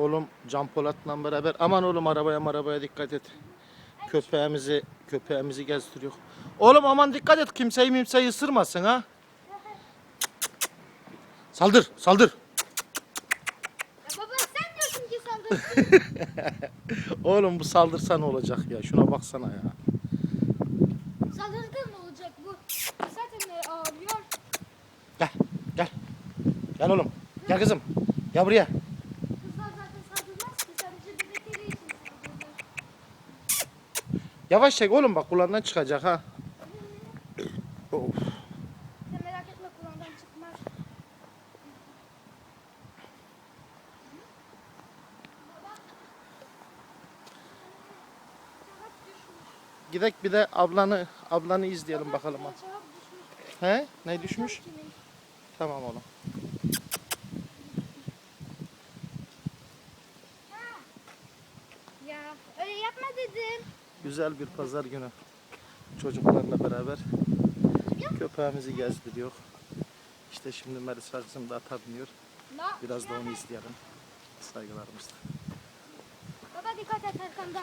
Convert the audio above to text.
Oğlum Can Polat'la beraber aman oğlum arabaya arabaya dikkat et. Köpeğimizi köpeğimizi gezdiriyor. Oğlum aman dikkat et kimseyi mimseyi ısırmasın ha. Saldır saldır. Ya baba sen diyorsun ki saldır. Oğlum bu saldırsa ne olacak ya şuna baksana ya. Saldırırken ne olacak bu? Zaten e, ağlıyor. Gel gel. Gel oğlum. Gel kızım. Gel buraya. Yavaş çek oğlum bak kulağından çıkacak ha. Of. Sen merak etme kulağından çıkmaz. Gidek bir de ablanı ablanı izleyelim bakalım. ha. He? Ne düşmüş? Tamam oğlum. Ya öyle yapma dedim. Güzel bir pazar günü. Çocuklarla beraber köpeğimizi gezdiriyor. İşte şimdi Melis Hacım da ata biniyor. Biraz da onu izleyelim. Saygılarımızla. Baba dikkat et arkanda.